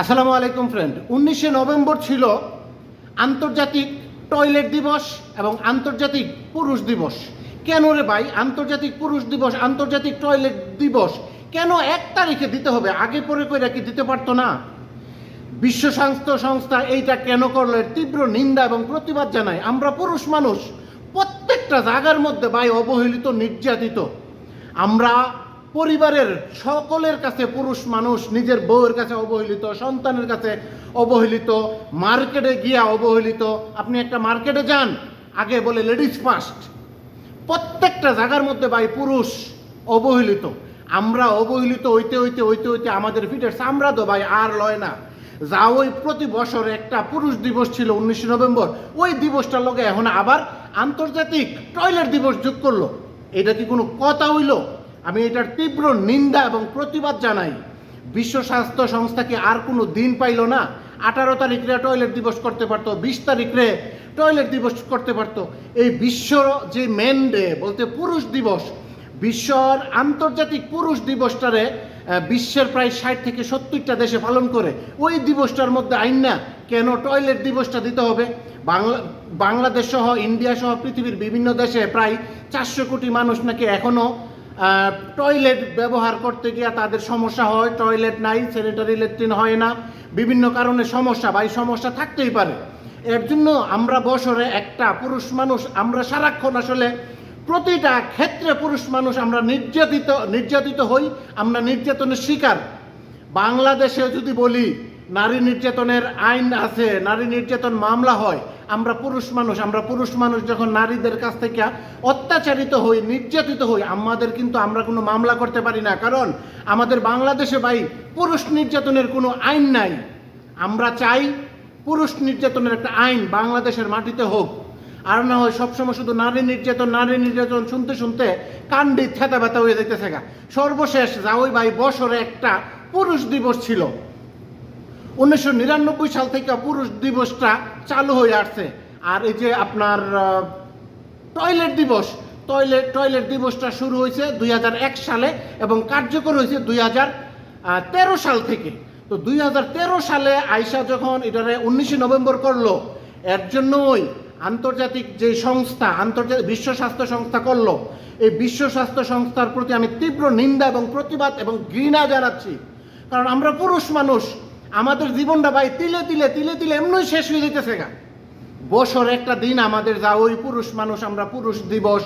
আসসালামু আলাইকুম ফ্রেন্ড উনিশে নভেম্বর ছিল আন্তর্জাতিক টয়লেট দিবস এবং আন্তর্জাতিক পুরুষ দিবস। কেন রে ভাই? আন্তর্জাতিক পুরুষ দিবস, আন্তর্জাতিক টয়লেট দিবস কেন এক তারিখে দিতে হবে? আগে পরে করে কি দিতে পারতো না? বিশ্ব স্বাস্থ্য সংস্থা এইটা কেন করল? তীব্র নিন্দা এবং প্রতিবাদ জানায়। আমরা পুরুষ মানুষ, প্রত্যেকটা জায়গার মধ্যে ভাই অবহেলিত, নির্যাতিত। আমরা পরিবারের সকলের কাছে পুরুষ মানুষ নিজের বউয়ের কাছে অবহেলিত, সন্তানের কাছে অবহেলিত, মার্কেটে গিয়া অবহেলিত। আপনি একটা মার্কেটে যান, আগে বলে লেডিস ফার্স্ট। প্রত্যেকটা জায়গার মধ্যে ভাই পুরুষ অবহেলিত। আমরা অবহেলিত হইতে হইতে হইতে হইতে আমাদের ফিটের চামড়া তো ভাই আর লয় না। যা ওই প্রতি বছর একটা পুরুষ দিবস ছিল উনিশে নভেম্বর। ওই দিবসটার লগে এখন আবার আন্তর্জাতিক টয়লেট দিবস যোগ করল। এটা কি কোনো কথা হইল? আমি এটার তীব্র নিন্দা এবং প্রতিবাদ জানাই। বিশ্ব স্বাস্থ্য সংস্থা কি আর কোনো দিন পাইল না? আঠারো তারিখে টয়লেট দিবস করতে পারতো, বিশ তারিখে টয়লেট দিবস করতে পারতো। এই বিশ্ব যে মেন ডে বলতে পুরুষ দিবস, বিশ্বর আন্তর্জাতিক পুরুষ দিবসটারে বিশ্বের প্রায় ষাট থেকে সত্তরটা দেশে পালন করে। ওই দিবসটার মধ্যে আইন না, কেন টয়লেট দিবসটা দিতে হবে? বাংলা বাংলাদেশ সহ, ইন্ডিয়া সহ, পৃথিবীর বিভিন্ন দেশে প্রায় চারশো কোটি মানুষ নাকি এখনও টয়লেট ব্যবহার করতে গিয়ে তাদের সমস্যা হয় টয়লেট নাই স্যানিটারি ল্যাট্রিন হয় না। বিভিন্ন কারণে সমস্যা, বা এই সমস্যা থাকতেই পারে। এর জন্য আমরা বছরে একটা পুরুষ মানুষ, আমরা সারাক্ষণ আসলে প্রতিটা ক্ষেত্রে পুরুষ মানুষ আমরা নির্যাতিত নির্যাতিত হই, আমরা নির্যাতনের শিকার। বাংলাদেশে যদি বলি, নারী নির্যাতনের আইন আছে, নারী নির্যাতন মামলা হয় আমরা পুরুষ মানুষ, আমরা পুরুষ মানুষ যখন নারীদের কাছ থেকে অত্যাচারিত হই, নির্যাতিত হই, আমাদের কিন্তু আমরা কোনো মামলা করতে পারি না। কারণ আমাদের বাংলাদেশে ভাই পুরুষ নির্যাতনের কোনো আইন নাই। আমরা চাই পুরুষ নির্যাতনের একটা আইন বাংলাদেশের মাটিতে হোক। আর না হয় সবসময় শুধু নারী নির্যাতন নারী নির্যাতন শুনতে শুনতে কান্ডি থেতা ব্যথা হয়ে যাইতেছে গা। সর্বশেষ যাওই ভাই বছরে একটা পুরুষ দিবস ছিল। উনিশশো নিরানব্বই সাল থেকে পুরুষ দিবসটা চালু হয়ে আসছে। আর এই যে আপনার টয়লেট দিবস, টয়লেট টয়লেট দিবসটা শুরু হয়েছে দুই হাজার এক সালে এবং কার্যকর হয়েছে দুই সাল থেকে। তো দুই হাজার তেরো সালে আইসা যখন এটারে উনিশে নভেম্বর করল, এর জন্যই আন্তর্জাতিক যে সংস্থা, আন্তর্জাতিক বিশ্ব স্বাস্থ্য সংস্থা করল, এই বিশ্ব স্বাস্থ্য সংস্থার প্রতি আমি তীব্র নিন্দা এবং প্রতিবাদ এবং ঘৃণা জানাচ্ছি। কারণ আমরা পুরুষ মানুষ আমাদের জীবনটা ভাই তিলে তিলে তিলে তিলে এমনই শেষ হয়ে যেতেছে গা। বছর একটা দিন আমাদের যা ওই পুরুষ মানুষ, আমরা পুরুষ দিবস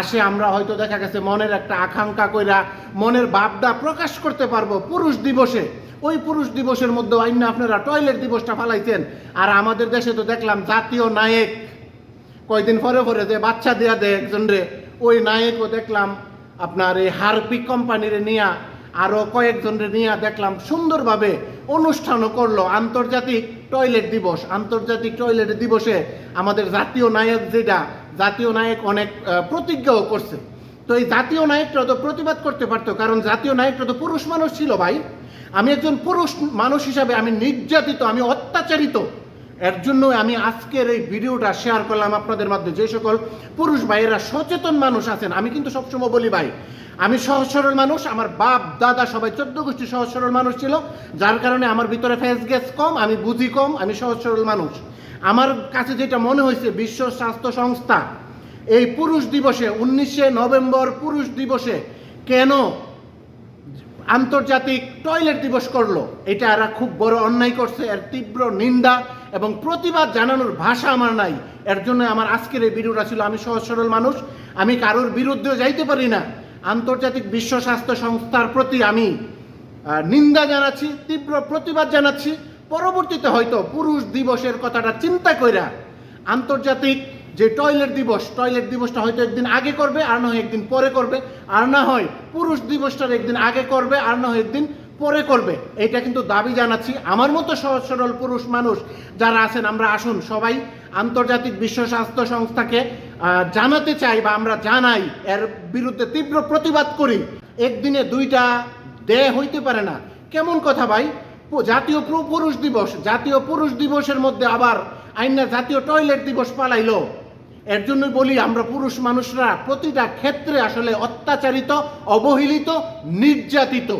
আসে, আমরা হয়তো দেখা গেছে মনের একটা আকাঙ্ক্ষা কইরা মনের ভাবটা প্রকাশ করতে পারব পুরুষ দিবসে। ওই পুরুষ দিবসের মধ্যে অন্য আপনারা টয়লেট দিবসটা ফালাইছেন। আর আমাদের দেশে তো দেখলাম জাতীয় নায়ক। কয়দিন পরে পরে যে বাচ্চা দেয়া দেয় একজন রে, ওই নায়কও দেখলাম আপনার এই হারপিক কোম্পানির নিয়া আরও কয়েকজনের নিয়ে দেখলাম সুন্দরভাবে অনুষ্ঠানও করল আন্তর্জাতিক টয়লেট দিবস। আন্তর্জাতিক টয়লেট দিবসে আমাদের জাতীয় নায়ক যেটা, জাতীয় নায়ক অনেক প্রতিজ্ঞাও করছে। তো এই জাতীয় নায়কটা তো প্রতিবাদ করতে পারতো, কারণ জাতীয় নায়কটা তো পুরুষ মানুষ ছিল ভাই। আমি একজন পুরুষ মানুষ হিসাবে আমি নির্যাতিত, আমি অত্যাচারিত। এর জন্য আমি আজকের এই ভিডিওটা শেয়ার করলাম আপনাদের মাধ্যমে। যে সকল পুরুষ ভাইয়েরা সচেতন মানুষ আছেন, আমি কিন্তু সবসময় বলি ভাই, আমি সহজ সরল মানুষ, আমার বাপ, দাদা সবাই চোদ্দ গোষ্ঠী সহজ সরল মানুষ ছিল, যার কারণে আমার ভিতরে ফেস গ্যাস কম, আমি বুঝি কম, আমি সহজ সরল মানুষ। আমার কাছে যেটা মনে হয়েছে, বিশ্ব স্বাস্থ্য সংস্থা এই পুরুষ দিবসে, উনিশে নভেম্বর পুরুষ দিবসে কেন আন্তর্জাতিক টয়লেট দিবস করল, এটা এরা খুব বড় অন্যায় করছে, এর তীব্র নিন্দা এবং প্রতিবাদ জানানোর ভাষা আমার নাই। এর জন্য আমার আজকের এই ভিডিওটা ছিল, আমি সহজ সরল মানুষ, আমি কারোর বিরুদ্ধেও যাইতে পারি না। আন্তর্জাতিক বিশ্ব স্বাস্থ্য সংস্থার প্রতি আমি নিন্দা জানাচ্ছি, তীব্র প্রতিবাদ জানাচ্ছি। পরবর্তীতে হয়তো পুরুষ দিবসের কথাটা চিন্তা কইরা আন্তর্জাতিক যে টয়লেট দিবস, টয়লেট দিবসটা হয়তো একদিন আগে করবে, আর না হয় একদিন পরে করবে। আর না হয় পুরুষ দিবসটার একদিন আগে করবে, আর না হয় একদিন পরে করবে। এটা কিন্তু দাবি জানাচ্ছি। আমার মতো সহজ সরল পুরুষ মানুষ যারা আছেন, আমরা আসুন সবাই আন্তর্জাতিক বিশ্ব স্বাস্থ্য সংস্থাকে জানাতে চাই বা আমরা জানাই, এর বিরুদ্ধে তীব্র প্রতিবাদ করি। একদিনে দুইটা দে হইতে পারে না। কেমন কথা ভাই? জাতীয় পুরুষ দিবস। জাতীয় পুরুষ দিবসের মধ্যে আবার আইনা জাতীয় টয়লেট দিবস পালাইলো। এর জন্যই বলি, আমরা পুরুষ মানুষরা প্রতিটা ক্ষেত্রে আসলে অত্যাচারিত, অবহেলিত, নির্যাতিত।